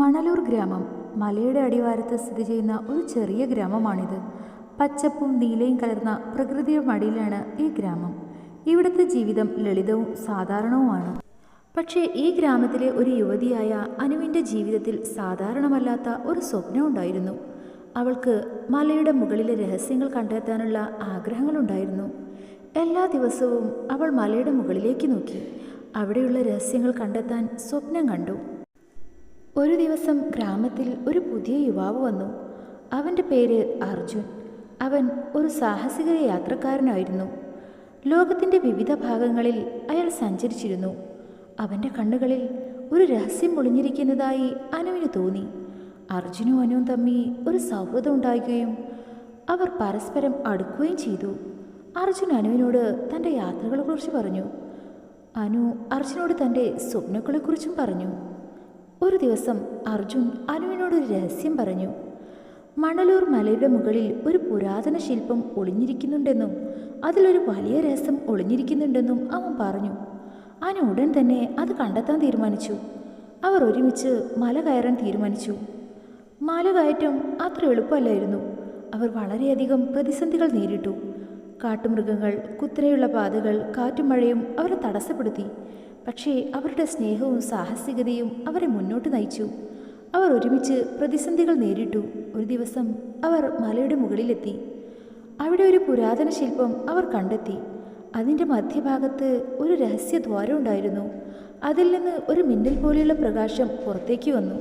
മണലൂർ ഗ്രാമം മലയുടെ അടിവാരത്ത് സ്ഥിതി ചെയ്യുന്ന ഒരു ചെറിയ ഗ്രാമമാണിത്. പച്ചപ്പും നീലയും കലർന്ന പ്രകൃതിയുടെ മടിയിലാണ് ഈ ഗ്രാമം. ഇവിടുത്തെ ജീവിതം ലളിതവും സാധാരണവുമാണ്. പക്ഷേ ഈ ഗ്രാമത്തിലെ ഒരു യുവതിയായ അനുവിന്റെ ജീവിതത്തിൽ സാധാരണമല്ലാത്ത ഒരു സ്വപ്നം ഉണ്ടായിരുന്നു. അവൾക്ക് മലയുടെ മുകളിലെ രഹസ്യങ്ങൾ കണ്ടെത്താനുള്ള ആഗ്രഹങ്ങളുണ്ടായിരുന്നു എല്ലാ ദിവസവും അവൾ മലയുടെ മുകളിലേക്ക് നോക്കി. അവിടെയുള്ള രഹസ്യങ്ങൾ കണ്ടെത്താൻ സ്വപ്നം കണ്ടു. ഒരു ദിവസം ഗ്രാമത്തിൽ ഒരു പുതിയ യുവാവ് വന്നു. അവന്റെ പേര് അർജുൻ. അവൻ ഒരു സാഹസിക യാത്രക്കാരനായിരുന്നു. ലോകത്തിന്റെ വിവിധ ഭാഗങ്ങളിൽ അയാൾ സഞ്ചരിച്ചിരുന്നു. അവന്റെ കണ്ണുകളിൽ ഒരു രഹസ്യം ഒളിഞ്ഞിരിക്കുന്നതായി അനുവിന് തോന്നി. അർജുനും അനുവും തമ്മിൽ ഒരു സൗഹൃദം ഉണ്ടാകുകയും അവർ പരസ്പരം അടുക്കുകയും ചെയ്തു. അർജുൻ അനുവിനോട് തന്റെ യാത്രകളെക്കുറിച്ച് പറഞ്ഞു. അനു അർജുനോട് തന്റെ സ്വപ്നങ്ങളെക്കുറിച്ചും പറഞ്ഞു. ഒരു ദിവസം അർജുൻ അനുവിനോട് ഒരു രഹസ്യം പറഞ്ഞു. മണലൂർ മലയുടെ മുകളിൽ ഒരു പുരാതന ശില്പം ഒളിഞ്ഞിരിക്കുന്നുണ്ടെന്നും അതിലൊരു വലിയ രഹസ്യം ഒളിഞ്ഞിരിക്കുന്നുണ്ടെന്നും അവൻ പറഞ്ഞു. അനു ഉടൻ തന്നെ അത് കണ്ടെത്താൻ തീരുമാനിച്ചു. അവർ ഒരുമിച്ച് മല കയറാൻ തീരുമാനിച്ചു. മല കയറ്റം അത്ര എളുപ്പമല്ലായിരുന്നു. അവർ വളരെയധികം പ്രതിസന്ധികൾ നേരിട്ടു. കാട്ടുമൃഗങ്ങൾ കുത്തനെയുള്ള പാതകൾ കാറ്റും മഴയും അവരെ തടസ്സപ്പെടുത്തി. പക്ഷേ അവരുടെ സ്നേഹവും സാഹസികതയും അവരെ മുന്നോട്ട് നയിച്ചു. അവർ ഒരുമിച്ച് പ്രതിസന്ധികൾ നേരിട്ടു. ഒരു ദിവസം അവർ മലയുടെ മുകളിലെത്തി. അവിടെ ഒരു പുരാതന ശില്പം അവർ കണ്ടെത്തി. അതിന്റെ മധ്യഭാഗത്ത് ഒരു രഹസ്യ ദ്വാരം ഉണ്ടായിരുന്നു. അതിൽ നിന്ന് ഒരു മിന്നൽ പോലെയുള്ള പ്രകാശം പുറത്തേക്ക് വന്നു.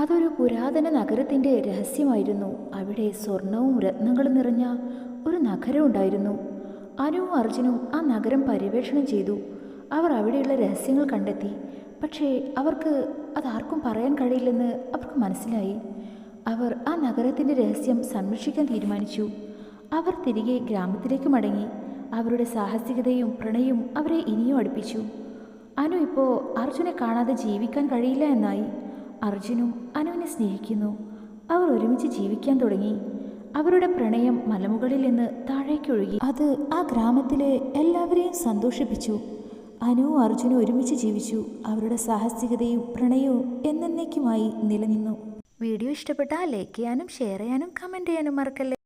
അതൊരു പുരാതന നഗരത്തിന്റെ രഹസ്യമായിരുന്നു. അവിടെ സ്വർണവും രത്നങ്ങളും നിറഞ്ഞ ഒരു നഗരമുണ്ടായിരുന്നു അനുവും അർജുനും ആ നഗരം പര്യവേഷണം ചെയ്തു. അവർ അവിടെയുള്ള രഹസ്യങ്ങൾ കണ്ടെത്തി. പക്ഷേ അവർക്ക് അതാർക്കും പറയാൻ കഴിയില്ലെന്ന് അവർക്ക് മനസ്സിലായി. അവർ ആ നഗരത്തിന്റെ രഹസ്യം സംരക്ഷിക്കാൻ തീരുമാനിച്ചു. അവർ തിരികെ ഗ്രാമത്തിലേക്ക് മടങ്ങി. അവരുടെ സാഹസികതയും പ്രണയവും അവരെ ഇനിയും അടുപ്പിച്ചു. അനു ഇപ്പോൾ അർജുനെ കാണാതെ ജീവിക്കാൻ കഴിയില്ല എന്നായി. അർജുനും അനുവിനെ സ്നേഹിക്കുന്നു. അവർ ഒരുമിച്ച് ജീവിക്കാൻ തുടങ്ങി. അവരുടെ പ്രണയം മലമുകളിൽ നിന്ന് താഴേക്കൊഴുകി. അത് ആ ഗ്രാമത്തിലെ എല്ലാവരെയും സന്തോഷിപ്പിച്ചു. അനുവും അർജുനും ഒരുമിച്ച് ജീവിച്ചു. അവരുടെ സാഹസികതയും പ്രണയവും എന്നേക്കുമായി നിലനിന്നു. വീഡിയോ ഇഷ്ടപ്പെട്ടാൽ ലൈക്ക് ചെയ്യാനും ഷെയർ ചെയ്യാനും കമന്റ് ചെയ്യാനും മറക്കല്ലേ?